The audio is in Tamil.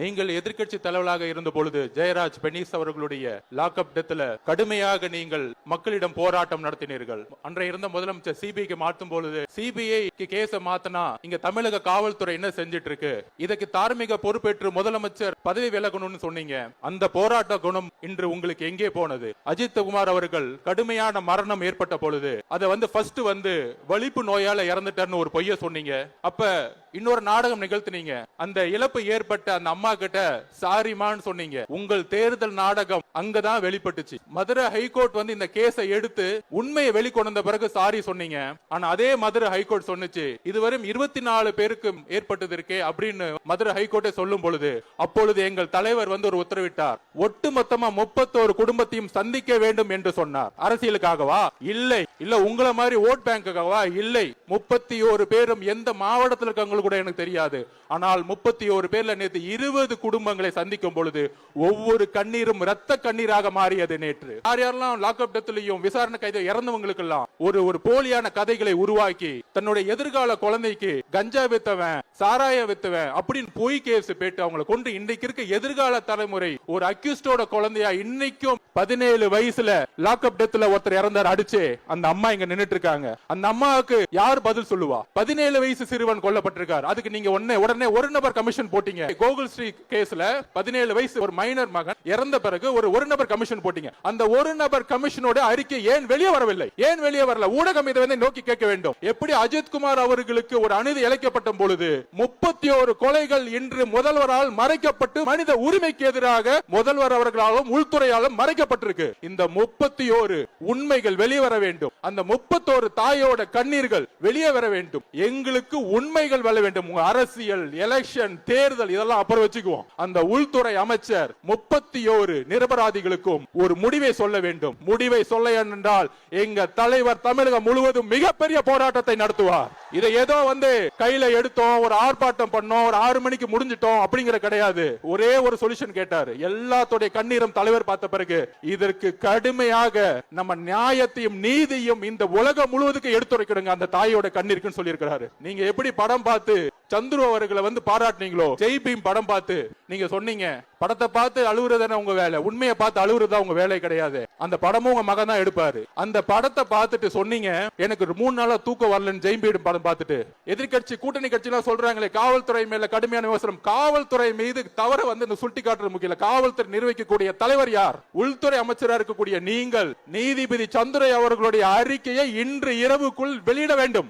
நீங்கள் எதிர்க்கட்சி தலைவராக இருந்த பொழுது ஜெயராஜ் பெனிஸ் அவர்களுடைய லாக்அப் டெத்ல கடுமையாக நீங்கள் மக்களிடம் போராட்டம் நடத்தினீர்கள். அன்றைய இருந்த முதலமைச்சர் சிபிஐக்கு மாற்றும் பொழுது சிபிஐ கேஸ மாத்தினா இங்க தமிழக காவல்துறை என்ன செஞ்சிட்டு இருக்கு இதுக்கு தார்மீக பொறுப்பேற்று முதலமைச்சர் பதவி விலகணும்னு சொன்னீங்க. அந்த போராட்ட குணம் இன்று உங்களுக்கு எங்கே போனது? அஜித் குமார் அவர்கள் கடுமையான மரணம் ஏற்பட்ட பொழுது அதை வந்து ஃபர்ஸ்ட் வந்து வலிப்பு நோயால இறந்துட்டார்னு ஒரு பொய்ய சொன்னீங்க. அப்ப இன்னொரு நாடகம் நிகழ்த்தினீங்க. அந்த இழப்பு ஏற்பட்ட அந்த அம்மா கிட்ட சாரிமான்னு சொன்னீங்க. உங்கள் தேர்தல் நாடகம் அங்கதான் வெளிப்பட்டுச்சு. மதுரை ஹைகோர்ட் வந்து இந்த கேஸை எடுத்து உண்மையை வெளிக்கொண்டு பிறகு சாரி சொன்னீங்க. ஆனா அதே மதுரை ஹைகோர்ட் சொன்னுச்சு இதுவரையும் இருபத்தி நாலு பேருக்கு ஏற்பட்டது இருக்கே அப்படின்னு மதுரை ஹைகோர்ட்டை சொல்லும் பொழுது அப்பொழுது எங்கள் தலைவர் வந்து ஒரு உத்தரவிட்டார். ஒட்டுமொத்தமா முப்பத்தோரு குடும்பத்தையும் சந்திக்க வேண்டும் என்று சொன்னார். அரசியலுக்காகவா? இல்லை. இல்ல உங்களை மாதிரி ஓட் பேங்குக்காகவா? இல்லை. முப்பத்தி ஒரு பேரும் எந்த மாவட்டத்தில் இருக்கவங்களுக்கு கூட எனக்கு தெரியாது. ஆனால் முப்பத்தி ஒரு பேர்ல நேற்று இருபது குடும்பங்களை சந்திக்கும் பொழுது ஒவ்வொரு கண்ணீரும் ரத்த கண்ணீராக மாறியது நேற்று. யார் யாரெல்லாம் லாக்அப் டெத்லயும் விசாரணை கைது இறந்தவங்களுக்கு எல்லாம் ஒரு ஒரு போலியான கதைகளை உருவாக்கி தன்னுடைய எதிர்கால குழந்தைக்கு கஞ்சா வித்தவன் சாராய வித்தவன் அப்படின்னு பொய் கேஸ் போயிட்டு அவங்களை கொண்டு இன்னைக்கு இருக்க எதிர்கால தலைமுறை ஒரு அக்யூஸ்டோட குழந்தையா இன்னைக்கும் பதினேழு வயசுல லாக்அப் டெத்ல ஒருத்தர் இறந்தார் அடிச்சு அந்த அம்மா இங்க நின்னுட்டு இருக்காங்க அந்த அம்மாவுக்கு யார் பதில் சொல்லுவா? பதினேழு வயசு சிறுவன் கொல்லப்பட்டிருக்கார். அதுக்கு நீங்க உடனே உடனே ஒரு நபர் கமிஷன் போட்டீங்க. கோகுல் ஸ்ரீ கேஸ்ல பதினேழு வயசு ஒரு மைனர் மகன் இறந்த பிறகு ஒரு ஒரு நபர் கமிஷன் போட்டீங்க. அந்த ஒரு நபர் கமிஷனோட அறிக்கை ஏன் வெளியே வரவில்லை? ஏன் வெளியே வரல? ஊடகம் இதை வந்து நோக்கி கேட்க வேண்டும். எப்படி அஜித் குமார் அவர்களுக்கு ஒரு அநீதி இழைக்கப்பட்ட பொழுது முப்பத்தி ஒரு கொலைகள் இன்று முதல்வரால் மறைக்கப்பட்டு மனித உரிமைக்கு எதிராக முதல்வர் அவர்களாலும் உள்துறையாலும் மறைக்கப்பட்டிருக்கு. இந்த முப்பத்தி ஒரு உண்மைகள் வெளியே வர வேண்டும். அந்த முப்பத்தோரு தாயோட கண்ணீர்கள் வெளியே வர வேண்டும். எங்களுக்கு உண்மைகள் வர வேண்டும். உங்க அரசியல் எலெக்ஷன் தேர்தல் இதெல்லாம் அப்புறம் வச்சுக்குவோம். அந்த உள்துறை அமைச்சர் முப்பத்தி ஒரு நிரபராதிகளுக்கும் ஒரு முடிவை சொல்ல வேண்டும். முடிவை சொல்ல என்றால் எங்க தலைவர் தமிழகம் முழுவதும் மிகப்பெரிய போராட்டத்தை நடத்துவார். இதை ஏதோ வந்து கையில எடுத்தோம் ஒரு ஆர்ப்பாட்டம் பண்ணோம் ஒரு ஆறு மணிக்கு முடிஞ்சிட்டோம் அப்படிங்கிற கிடையாது. ஒரே ஒரு சொல்யூஷன் கேட்டாரு. எல்லாத்துடைய கண்ணீரும் தலைவர் பார்த்த பிறகு இதற்கு கடுமையாக நம்ம நியாயத்தையும் நீதியும் இந்த உலகம் முழுவதுக்கு எடுத்துரைக்கணுங்க அந்த தாயோட கண்ணீருக்குன்னு சொல்லியிருக்கிறாரு. நீங்க எப்படி படம் பார்த்து சந்துரு அவர்களை வந்து பாராட்டினீங்களோ? ஜெய் பீம் படம் பார்த்து நீங்க சொன்னீங்க படத்தை பார்த்து அழுகுறதுதானே உங்க வேலை? உண்மையை பார்த்து அழுகுறதா உங்க வேலை கிடையாது. அந்த படமும் உங்க மகன் தான் எடுப்பாரு. அந்த படத்தை பார்த்துட்டு சொன்னீங்க எனக்கு ஒரு மூணு நாளா தூக்கம் வரலன்னு ஜெய் பீம் படம் பார்த்துட்டு. எதிர்க்கட்சி கூட்டணி கட்சி எல்லாம் சொல்றாங்களே காவல்துறை மேல கடுமையான விமர்சனம். காவல்துறை மீது தவற வந்து இந்த சுட்டி காட்டுறது முக்கியம் காவல்துறை நிர்வகிக்கக்கூடிய தலைவர் யார்? உள்துறை அமைச்சரா இருக்கக்கூடிய நீங்கள் நீதிபதி சந்துரை அவர்களுடைய அறிக்கையை இன்று இரவுக்குள் வெளியிட வேண்டும்.